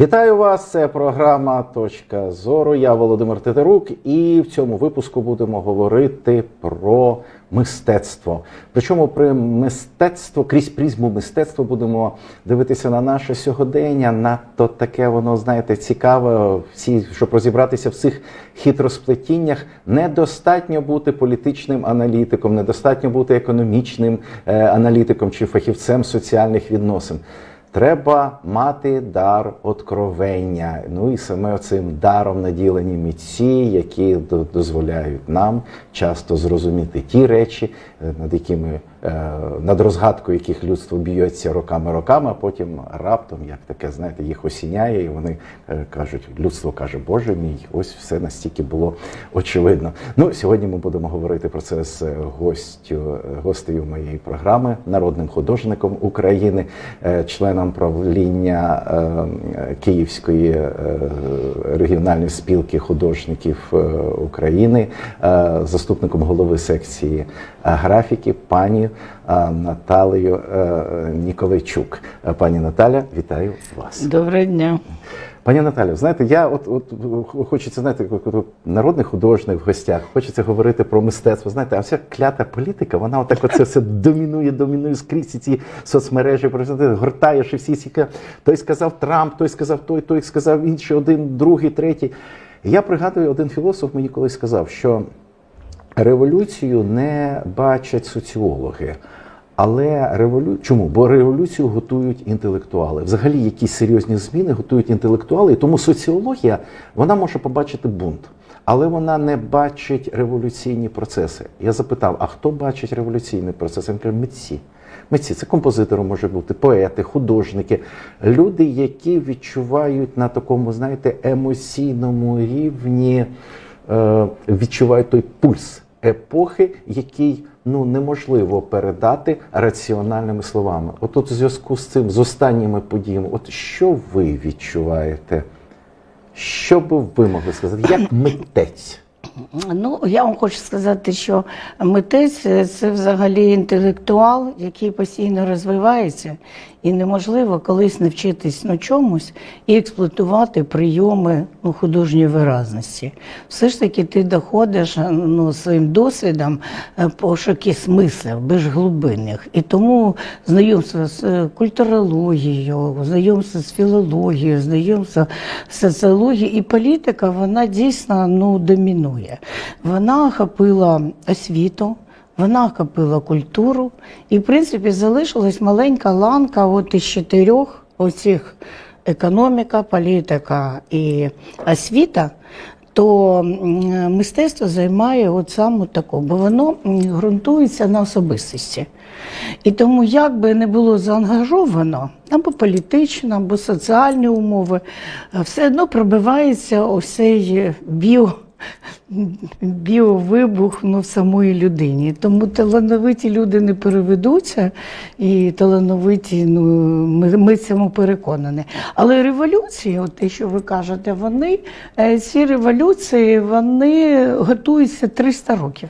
Вітаю вас! Це програма Точка зору. Я Володимир Тетерук, і в цьому випуску будемо говорити про мистецтво. Причому при мистецтво крізь призму мистецтва будемо дивитися на наше сьогодення. Надто таке воно знаєте цікаве. Всі, щоб розібратися в цих хитросплетіннях, недостатньо бути політичним аналітиком, недостатньо бути економічним е, аналітиком чи фахівцем соціальних відносин. Треба мати дар откровення. Ну і саме цим даром наділені митці, які дозволяють нам часто зрозуміти ті речі, е, над якими над розгадкою яких людство б'ється роками роками, а потім раптом, як таке, знаєте, їх осіняє, і вони е, кажуть, людство каже, Боже мій, ось все настільки було очевидно. Ну, сьогодні ми будемо говорити про це з е, гостю, е, гостею моєї програми, народним художником України, е, членом правління е, Київської е, регіональної спілки художників е, України, е, заступником голови секції е, графіки, пані е, Наталею е, Ніколайчук. Е, Пані Наталя, вітаю вас. Доброго дня. Пані Наталю, знаєте, я от, от хочеться знаєте, народний художник в гостях, хочеться говорити про мистецтво. Знаєте, а вся клята політика, вона отак оце все домінує, домінує скрізь ці соцмережі, гортаєш і всі ці ка- той сказав Трамп, той сказав той, той сказав інший, один, другий, третій. Я пригадую, один філософ мені колись сказав, що революцію не бачать соціологи. Але револю... чому? Бо революцію готують інтелектуали. Взагалі, якісь серйозні зміни готують інтелектуали, і тому соціологія вона може побачити бунт, але вона не бачить революційні процеси. Я запитав: а хто бачить революційний процес? Він каже, митці. Митці це композитори може бути, поети, художники, люди, які відчувають на такому, знаєте, емоційному рівні, е, відчувають той пульс епохи, який ну неможливо передати раціональними словами. От у зв'язку з цим, з останніми подіями, от що ви відчуваєте? Що би ви могли сказати? Як митець? Ну, я вам хочу сказати, що митець е, це взагалі інтелектуал, який постійно розвивається, і неможливо колись навчитись ну, чомусь і експлуатувати прийоми ну, художньої виразності. Все ж таки ти доходиш ну, своїм досвідом е, пошуки смислів, більш глибинних. І тому знайомство з е, культурологією, знайомство з філологією, знайомство з соціологією і політика, вона дійсно ну, домінує. Вона охопила освіту. Вона охопила культуру, і, в принципі, залишилась маленька ланка от із чотирьох оцих економіка, політика і освіта, то мистецтво займає от саме таку, бо воно ґрунтується на особистості. І тому, як би не було заангажовано, або політично, або соціальні умови, все одно пробивається ось цей біо біовибух ну, в самої людині. Тому талановиті люди не переведуться, і талановиті, ну, ми, ми цьому переконані. Але революції, от те, що ви кажете, вони, е, ці революції вони готуються 300 років.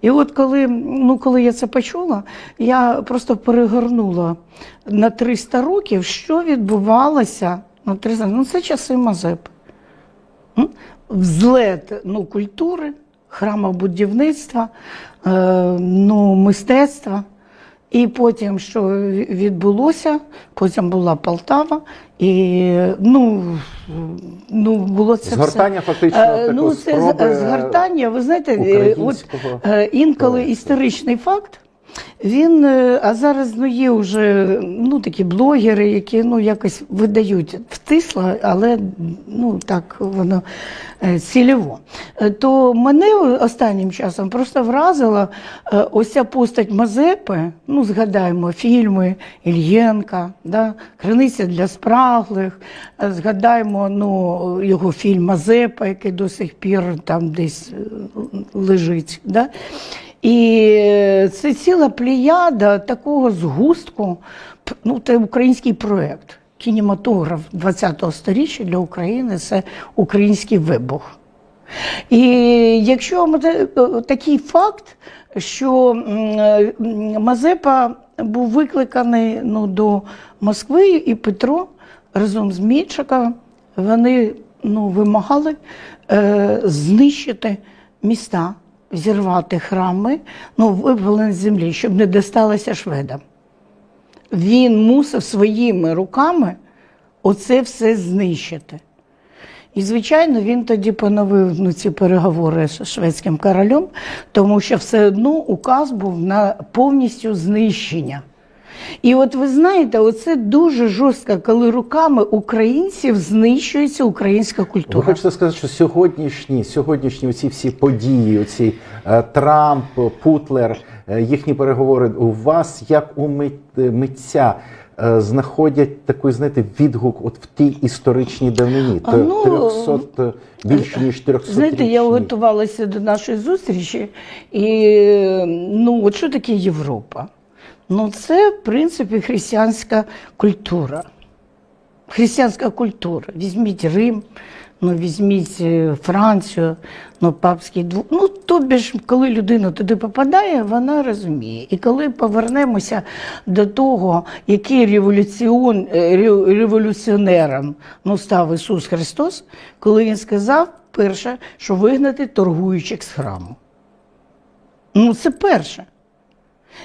І от коли, ну, коли я це почула, я просто перегорнула на 300 років, що відбувалося на 300, ну це часи Мазепи. Взлет ну, культури, храмобудівництва, е, ну, мистецтва. І потім, що відбулося, потім була Полтава, і ну, ну було це Згортання все. фактично Е, ну, це спроби, згортання. Ви знаєте, е, от е, інколи історичний факт. Він, е, а зараз ну, є вже ну, такі блогери, які ну, якось видають втисло, але ну, так воно е, цільово. Е, То мене останнім часом просто вразила ось ця постать Мазепи. Ну, згадаємо фільми Ільєнка, да? Криниця для спраглих. Згадаємо ну, його фільм Мазепа, який до сих пір там десь лежить. Да? І це ціла плеяда такого згустку, ну, це український проєкт. Кінематограф 20-го сторіччя для України це український вибух. І якщо такий факт, що Мазепа був викликаний ну, до Москви, і Петро разом з Мільчиком вони ну, вимагали е, знищити міста, зірвати храми, ну, вивели з землі, щоб не дісталося шведам. Він мусив своїми руками оце все знищити. І, звичайно, він тоді поновив ну, ці переговори з шведським королем, тому що все одно указ був на повністю знищення. І от ви знаєте, оце дуже жорстко, коли руками українців знищується українська Ви культура. хочете сказати, що сьогоднішні, сьогоднішні оці всі події, оці е, Трамп, Путлер, е, їхні переговори у вас, як у мит- митця, е, знаходять такий, знаєте, відгук от в тій історичній давнині, А, ну, 300, е, більше ніж 300 Знаєте, я готувалася до нашої зустрічі, і ну, от що таке Європа? Ну, це, в принципі, християнська культура. Християнська культура. Візьміть Рим, ну, візьміть е, Францію, ну, папський двор. Ну, тобі ж, коли людина туди попадає, вона розуміє. І коли повернемося до того, який революціон, е, революціонером ну, став Ісус Христос, коли Він сказав, перше, що вигнати торгуючих з храму. Ну, це перше.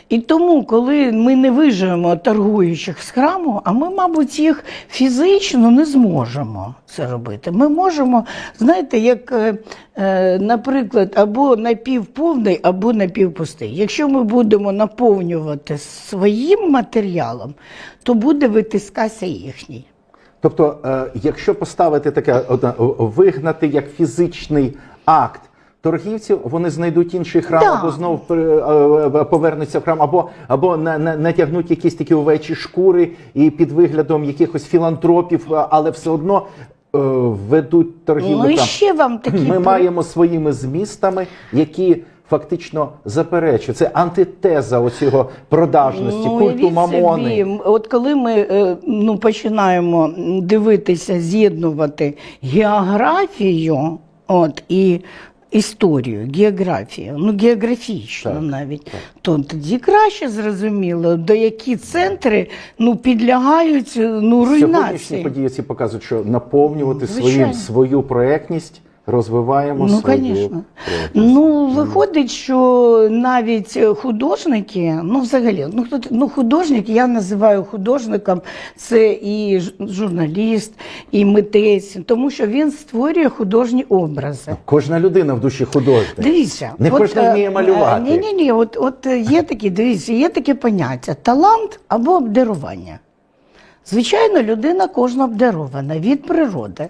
І тому, коли ми не виживемо торгуючих з храму, а ми, мабуть, їх фізично не зможемо це робити. Ми можемо, знаєте, як, е, е, наприклад, або напівповний, або напівпустий. Якщо ми будемо наповнювати своїм матеріалом, то буде витискатися їхній. Тобто, е, якщо поставити таке вигнати як фізичний акт. Торгівців вони знайдуть інший храм, Да. або знову е, е, повернуться в храм, або, або на, на, натягнуть якісь такі овечі шкури і під виглядом якихось філантропів, е, але все одно ведуть торгівлю там. ще вам такі Ми при- маємо своїми змістами, які фактично заперечують. Це антитеза оцього продажності, Ну, уявіть мамони. Собі, от коли ми ну, починаємо дивитися, з'єднувати географію от, і історію, географію, ну географічно Так, навіть, то тоді краще зрозуміло, до які центри ну, підлягають ну, Сьогоднішні події ці показують, що наповнювати своїм свою проектність розвиваємо Ну, свою звісно. Ну, виходить, що навіть художники, ну взагалі, ну хто ну художник, я називаю художником, це і журналіст, і митець, тому що він створює художні образи. Кожна людина в душі художник. Дивіться, Не кожен вміє малювати. Ні, ні, ні. От, от е, є такі, дивіться, є таке поняття талант або обдарування. Звичайно, людина кожна обдарована від природи.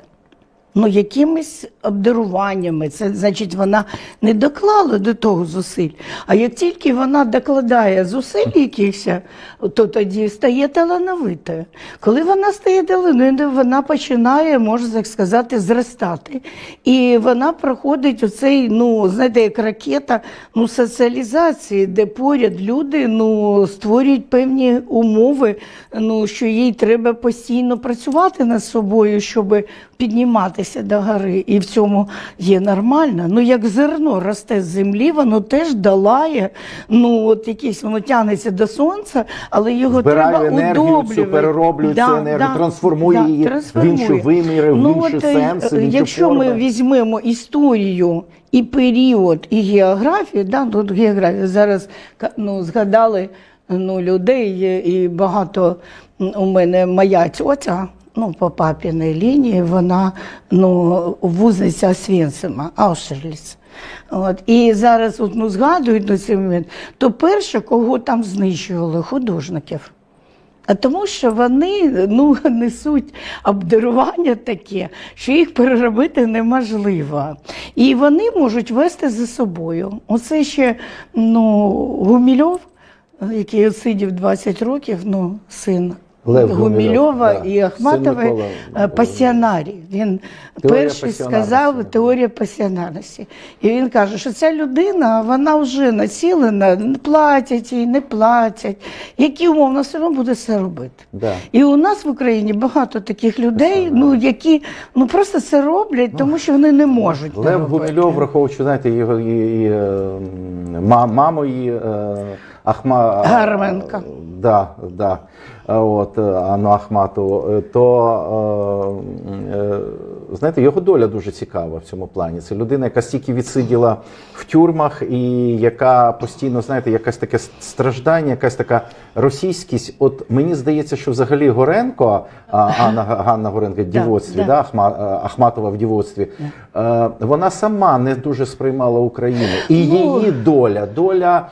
Ну, якимись обдаруваннями, це значить, вона не доклала до того зусиль. А як тільки вона докладає зусиль якихось, то тоді стає талановитою. Коли вона стає талановитою, вона починає, можна так сказати, зростати. І вона проходить оцей, ну, знаєте, як ракета ну, соціалізації, де поряд люди ну, створюють певні умови, ну, що їй треба постійно працювати над собою, щоб підніматися до гори. І в цьому є нормально. Ну, як зерно росте з землі, воно теж долає, ну, от якесь воно тягнеться до сонця, але його Збирає треба енергію, цю удоблювати. перероблює цю енергію, трансформує її в інші виміри, в інші от, е, сенси, в інші Якщо форми. ми візьмемо історію і період, і географію, да, тут географія зараз ну, згадали ну, людей, і багато у мене моя тьотя. Ну, по папіній лінії вона ну, вузниця Освенцима, Аушерліц. От. І зараз от, ну, згадують на цей момент, то перше, кого там знищували, художників. А тому, що вони ну, несуть обдарування таке, що їх переробити неможливо. І вони можуть вести за собою. Оце ще ну, Гумільов, який сидів 20 років, ну, син. Лев Гумільова да. і Микола е, пасіонарій. Він Теорія перший сказав теорія пасіонарності. І він каже, що ця людина вона вже націлена, не платять їй, не платять. Які умовно все одно буде це робити. Да. І у нас в Україні багато таких людей, ну які ну просто це роблять, тому що вони не можуть. Лев. Гумільов, враховуючи, знаєте, його і, і, е, м, ма- маму її, е, Ахма... Гарменка. Да, да. От, е, Анну Ахматову, то е, е, знаєте, його доля дуже цікава в цьому плані. Це людина, яка стільки відсиділа в тюрмах, і яка постійно, знаєте, якась таке страждання, якась така російськість. От мені здається, що взагалі Горенко, Анна Ганна Горенко в дівоцтві, да. да, Ахма, Ахматова в дівоцтві, е, вона сама не дуже сприймала Україну. І Ну, її доля, доля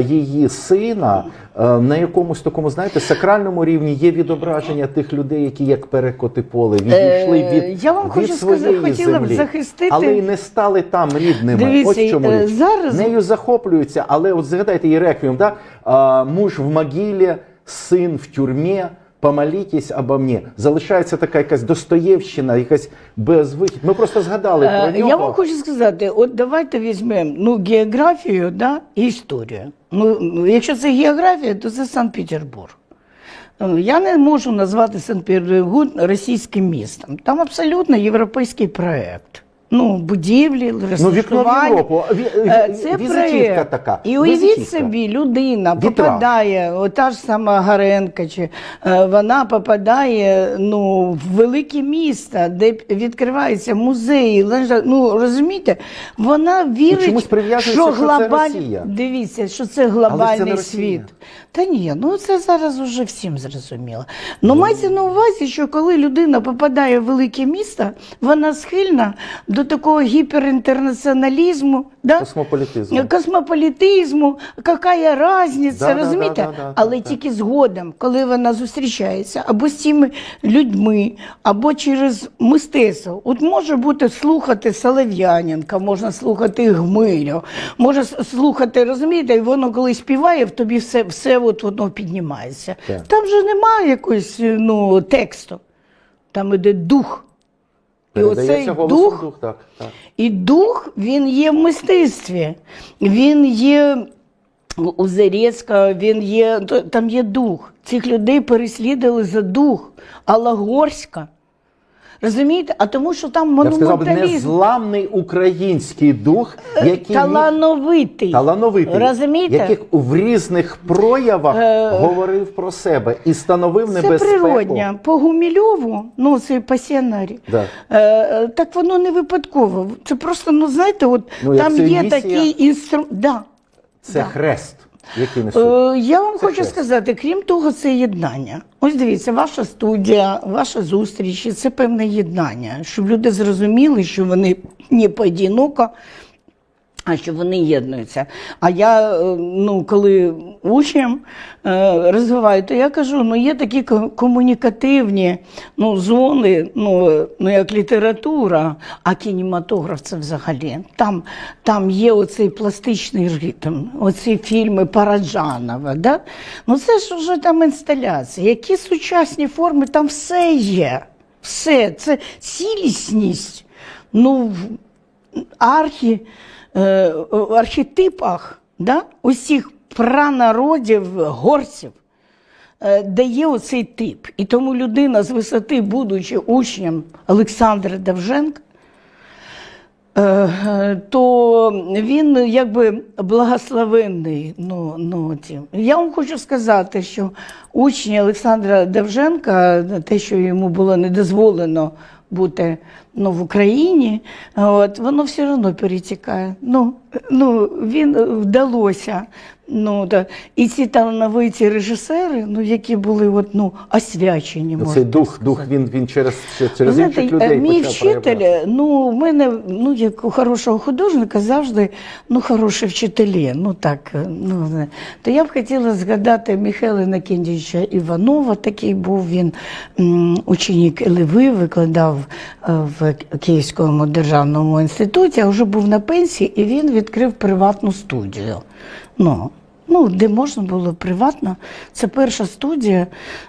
її сина е, на якомусь такому, знаєте, сакральному рівні є відображення тих людей, які як перекоти поле відійшли Е, від, я вам від хочу сказати, хотіла б землі, захистити- але й не стали там рідними. Дивіться, Ось чому е, річ. зараз- нею захоплюються, але от згадайте і реквієм, да? муж в могилі, син в тюрмі. Помолітесь обо мені. Залишається така якась Достоєвщина, якась безвихідь. Ми просто згадали про Е, нього. Я вам хочу сказати, от давайте візьмемо ну, географію да, і історію. Ну, якщо це географія, то це Санкт-Петербург. Е, Я не можу назвати Санкт-Петербург російським містом. Там абсолютно європейський проєкт. Ну, будівлі, Ну, вікно в розташування. Європу. Ві- Е, ві- Це візитівка проєкт. така. І уявіть візитівка. собі, людина Вітраж. попадає, ота ж сама Гаренка, чи е, вона попадає ну, в велике місто, де відкриваються музеї. лежа- Ну розумієте, вона вірить, прив'язується, що що це глобаль... Росія. Дивіться, що це глобальний не Росія. світ. Та ні, ну це зараз уже всім зрозуміло. Ну мається на увазі, що коли людина попадає в велике місто, вона схильна до такого гіперінтернаціоналізму, да? Космополітизм. космополітизму, яка разниця, Да, да, розумієте? да, да, да, Але да. тільки згодом, коли вона зустрічається або з цими людьми, або через мистецтво. От може бути слухати Солов'яненка, можна слухати Гмилю, може слухати, розумієте, і воно коли співає, в тобі все, все от воно піднімається. Так. Там же немає якогось ну, тексту, там іде дух. І оцей дух дух, так, так. і дух він є в мистецтві. Він є у Зарецька, він є, там є дух. Цих людей переслідували за дух. Алагорська. Розумієте? А тому, що там Я б сказав, би, монументалізм. незламний український дух, який міг- Талановитий. талановитий, Розумієте? який в різних проявах Е, говорив про себе і становив Це небезпеку. природня. По Гумільову, ну це по сценарі, Да. е, е, так воно не випадково. Це просто, ну знаєте, от Ну, як там це є місія. такий інструмент. Да. Це Да. хрест, який несуть. Е, Я вам Це хочу хрест. сказати, крім того, це єднання. Ось дивіться, ваша студія, ваша зустріч це певне єднання, щоб люди зрозуміли, що вони не поодиноко, а що вони єднуються. А я, е, ну, коли учням е, розвиваю, то я кажу, ну є такі комунікативні ну, зони, ну, ну як література, а кінематограф це взагалі. Там, там є оцей пластичний ритм, оці фільми Параджанова. Да? Ну це ж вже там інсталяція. Які сучасні форми, там все є. Все, це цілісність. Ну, архі, е, архетипах да, усіх пранародів, горців, е, де є оцей тип. І тому людина з висоти, будучи учнем Олександра Давженка, е, то він якби благословенний. Ну, ну. Я вам хочу сказати, що учні Олександра Давженка, те, що йому було не дозволено бути ну, в Україні, от, воно все одно перетікає. Ну, ну, він вдалося. Ну, да. І ці талановиті режисери, ну, які були от, ну, освячені. можна Цей дух, сказати. дух він, він через, через Знаєте, інших людей мій почав вчитель, проявлятися. ну, в мене, ну, як у хорошого художника, завжди ну, хороші вчителі. Ну, так, ну, не. то я б хотіла згадати Михайла Іннокентійовича Іванова, такий був він м, ученик Леви, викладав е, в Київському державному інституті, а вже був на пенсії, і він відкрив приватну студію. Ну, Ну, де можна було приватно. Це перша студія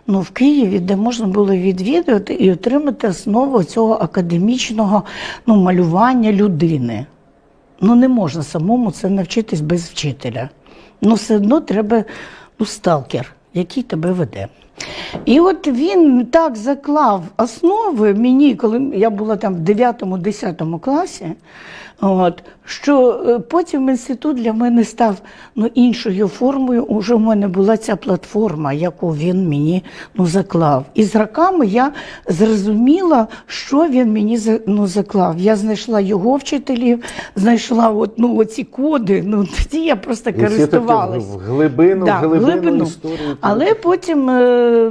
ну, в Києві, де можна було відвідувати і отримати основу цього академічного ну, малювання людини. Ну, не можна самому це навчитись без вчителя. Ну, все одно треба ну, сталкер, який тебе веде. І от він так заклав основи мені, коли я була там в 9-10 класі, От, що е, потім інститут для мене став ну, іншою формою. Уже в мене була ця платформа, яку він мені ну, заклав. І з роками я зрозуміла, що він мені ну, заклав. Я знайшла його вчителів, знайшла от, ну, оці коди. Ну, тоді я просто І користувалась. в глибину, Да, в глибину, глибину. історію. Але потім е,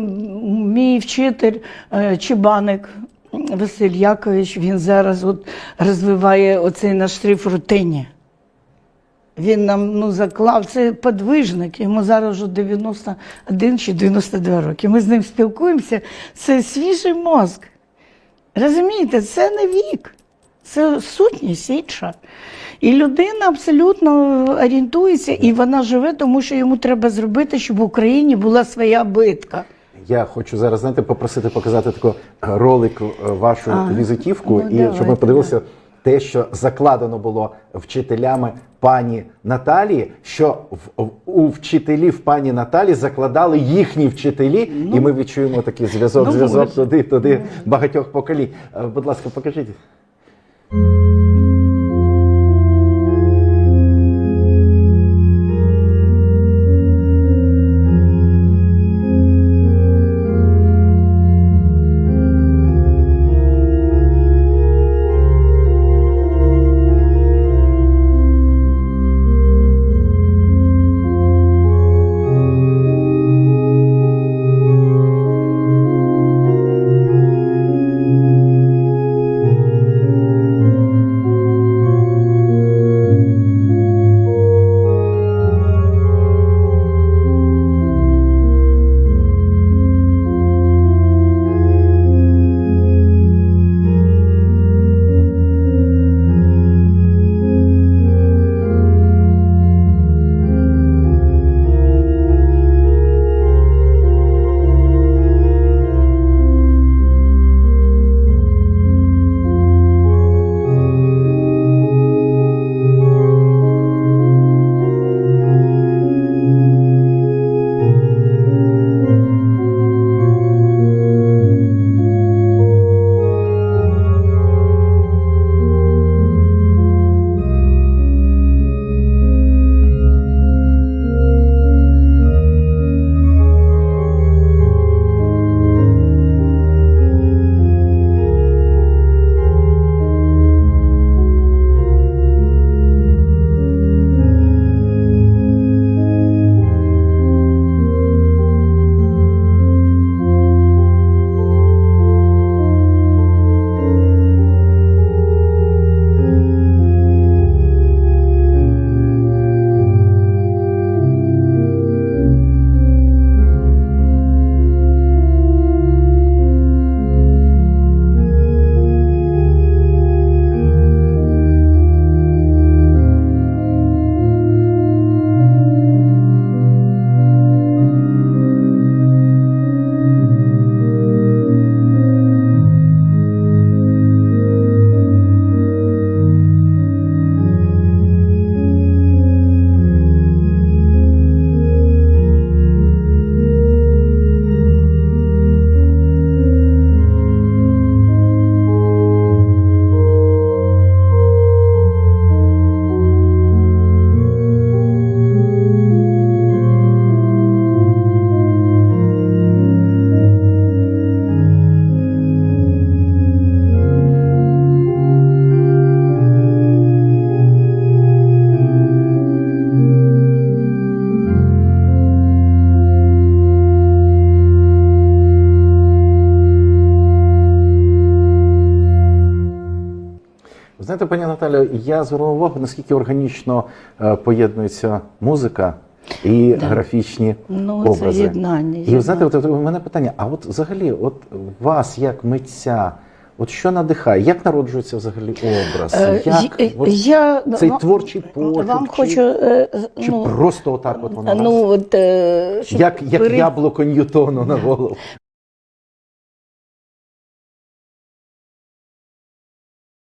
мій вчитель е, Чебаник Василь Якович, він зараз от розвиває оцей наш шрифт рутині. Він нам ну, заклав, це подвижник, йому зараз вже 91 чи 92 роки. Ми з ним спілкуємося, це свіжий мозк. Розумієте, це не вік, це сутність інша. І людина абсолютно орієнтується, і вона живе, тому що йому треба зробити, щоб в Україні була своя битка. Я хочу зараз знаєте, попросити показати таку ролик е, вашу А, візитівку, ну, і щоб ми давайте, подивилися те, що закладено було вчителями пані Наталії, що в, в- у вчителів пані Наталі закладали їхні вчителі, і ми відчуємо такий зв'язок, ну, зв'язок туди, туди багатьох поколінь. Е, Будь ласка, покажіть. Знаєте, пані Наталю, я звернув увагу, наскільки органічно е, поєднується музика і графічні Ну, це образи. єднання, І знаєте, от, от у мене питання: а от взагалі, от вас як митця, от що надихає? Як народжується взагалі образ? Е, Як от я цей вам- творчий почерк? Вам чи, хочу, е, чи ну, просто отак от воно ну, от, е, щоб як, як пере- яблуко Ньютону на голову?